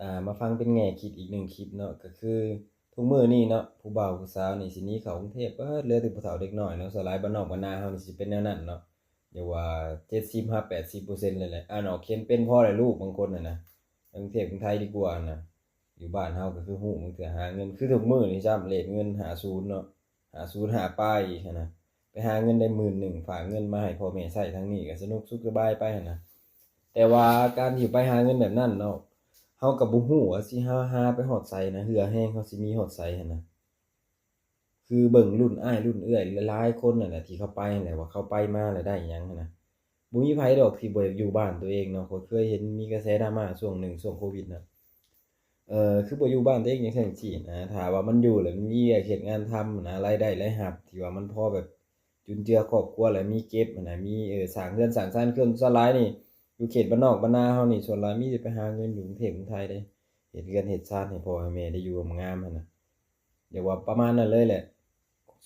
อ่ามาฟังเป็นแง่คิดอีกหนึ่งคลิปเนาะก็คือทุกมื้อนี้เนาะผู้บ่าวผู้สาวนี่สินี้เขากรุงเทพเบิดเหลือแต่ผู้เฒ่าเด็กน้อยเนาะส่วนหลายบ้านนอกบ้านนาเฮานี่สิเป็นแนวนั้นเนาะอย่าว่า70 5 80%เลยแหละอ่านออกเขียนเป็นพ่อและลูกบางคนน่ะนะกรุงเทพกรุงไทยดีกว่านะอยู่บ้านเฮาก็คือฮู้มันคือหาเงินคือทุกมื้อนี่จ้ำเรทเงินหาศูนย์เนาะหาศูนย์หาป้ายอีกนะไปหาเงินได้หมื่นหนึ่งฝากเงินมาให้พ่อแม่ใช้ทั้งนี้ก็สนุกสุขสบายไปนนะแต่ว่าการที่ไปหาเงินแบบนั้นเนาะ เฮาก็บ่ฮู้ว่าสิหาหาไปฮอดไสนะเหือแฮงเขาสิมีฮอดไสหันนะคือเบิ่งรุ่นอ้ายรุ่นเอื้อยหลายคนนั่นแหละที่เขาไปนั่นแหละว่าเขาไปมาแล้วได้อิหยังหันนะบ่มีไผดอกที่บ่อยากอยู่บ้านตัวเองเนาะข้อยเคยเห็นมีกระแสดราม่าช่วงหนึ่งช่วงโควิดนะเอ่อคือบ่อยู่บ้านตัวเองจังซั่นจีนะถ้าว่ามันอยู่แล้วมันมีเวียกเฮ็ดงานทำนะรายได้รายรับที่ว่ามันพอแบบจุนเจือครอบครัวแล้วมีเก็บนะมีเออสร้างเรือนสร้างศาลเครื่องส่วนหลายนี่ อยู่เขตบ้านนอกบ้านนาเฮานี่ส่วนหลายมีแต่ไปหาเงินอยู่กรุงเทพกรุงไทยเด้เฮ็ดเรือนเฮ็ดชาติให้พ่อให้แม่ได้อยู่กับงามหั่นน่ะเดี๋ยวว่าประมาณนั้นเลยแหละ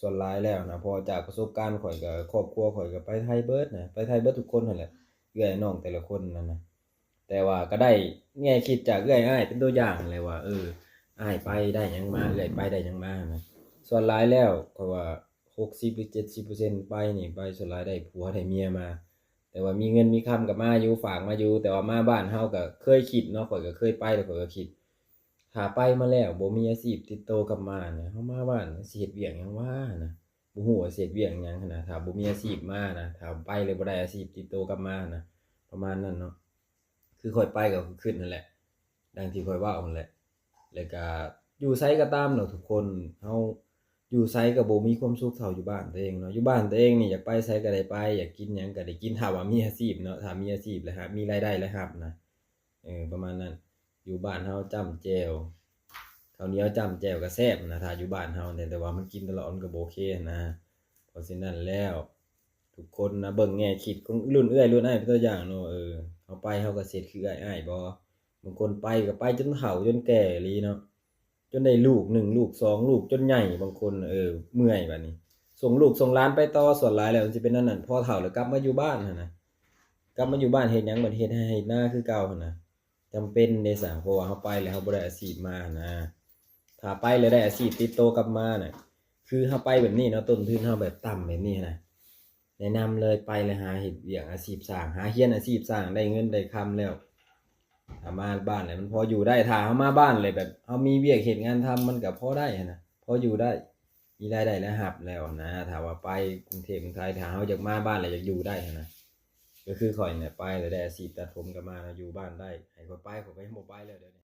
ส่วนหลายแล้วนะพอจากประสบการณ์ข่อยก็ครอบครัวข่อยก็ไปไทยเบิดนะไปไทยเบิดทุกคนนั่นแหละเอื้อยน้องแต่ละคนนั่นนะแต่ว่าก็ได้แง่คิดจากเอื้อยอ้ายเป็นตัวอย่างเลยว่า เอออ้ายไปได้ยังมาเอื้อยไปได้ยังมานะส่วนหลายแล้วก็ว่า60หรือ70%ไปนี่ไปส่วนหลายได้ผัวได้เมียมา แต่ว่ามีเงินมีคำกับมาอยู่ฝากมาอยู่ แต่ว่ามาบ้านเฮาก็เคยคิดเนาะข่อยก็เคยไปแล้วข่อยก็คิดถ้าไปมาแล้วบ่มีอาชีพติดโตกับมาเนี่ยเฮามาบ้านสิเฮ็ดเวียกหยังวะนะบ่ฮู้ว่าสิเฮ็ดเวียกหยังนะถ้าบ่มีอาชีพมานะถ้าไปเลยบ่ได้อาชีพติดโตกับมานะประมาณนั้นเนาะคือข่อยไปก็คือขึ้นนั่นแหละ ดังที่ข่อยว้านั่นแหละแล้วก็อยู่ไสก็ตามเนาะทุกคนเฮา อยู่ไสก็บ่มีความสุขเท่าอยู่บ้านตัวเองเนาะอยู่บ้านตัวเองนี่อยากไปไสก็ได้ไป อยากกินหยังก็ได้กินถ้าว่ามีอาชีพเนาะถ้ามีอาชีพแล้วครับมีรายได้แล้วครับนะเออประมาณนั้น อยู่บ้านเฮาจ้ำแจ่วข้าวเหนียวจ้ำแจวก็แซ่บนะถ้าอยู่บ้านเฮาเนี่ยแต่ว่ามันกินตลอดมันก็บ่โอเคนะเพราะฉะนั้นแล้ว ทุกคนนะเบิ่งแง่คิดของรุ่นเอื้อยรุ่นอ้ายเป็นตัวอย่างเนาะเออเฮาไปเฮาก็เสร็จคืออ้ายอ้ายบ่บางคนไปก็ไปจนเฒ่าจนแก่ลีเนาะ จนได้ลูกหนึ่งลูกสองลูกจนใหญ่บางคนเออเมื่อยแบัดนี้ ส่งลูกส่งหลานไปต่อส่วนหลายแล้วมันสิเป็นนั่นนั่นพอเฒ่าแล้วกลับมาอยู่บ้านนะกลับมาอยู่บ้านเฮ็ดหยังเหมือนเฮ็ดให้เฮ็ดนาคือเก่านะจำเป็นเด้ซะเพราะว่าเฮาไปแล้วเฮาบ่ได้อาชีพมานะถ้าไปแล้วได้อาชีพติดโตกลับมาเน่ะคือเฮาไปแบบนี้เนาะต้นทุนเฮาแบบต่ำแบบนี้นะแนะนำเลยไปเลยหาเฮ็ดเวียกอาชีพสร้างหาเฮียนอาชีพสร้างได้เงินได้คำแล้ว อามาบ้านเลยมันพออยู่ได้ถ้าเอามาบ้านเลยแบบเอามีเวียกเหตุงานทำมันก็พอได้นะพออยู่ได้มีรายได้แล้วหับแล้วนะถ้าว่าไปกรุงเทพกรุงไทยถ้าเขาอยากมาบ้านเลยอยากอยู่ได้นะก็คือข่อยเนี่ยไปแล้วได้สีตัดผมก็มาอยู่บ้านได้ไห้ข่อยไปข่อยก็ยังบ่ไปเลยเดี๋ยวนี้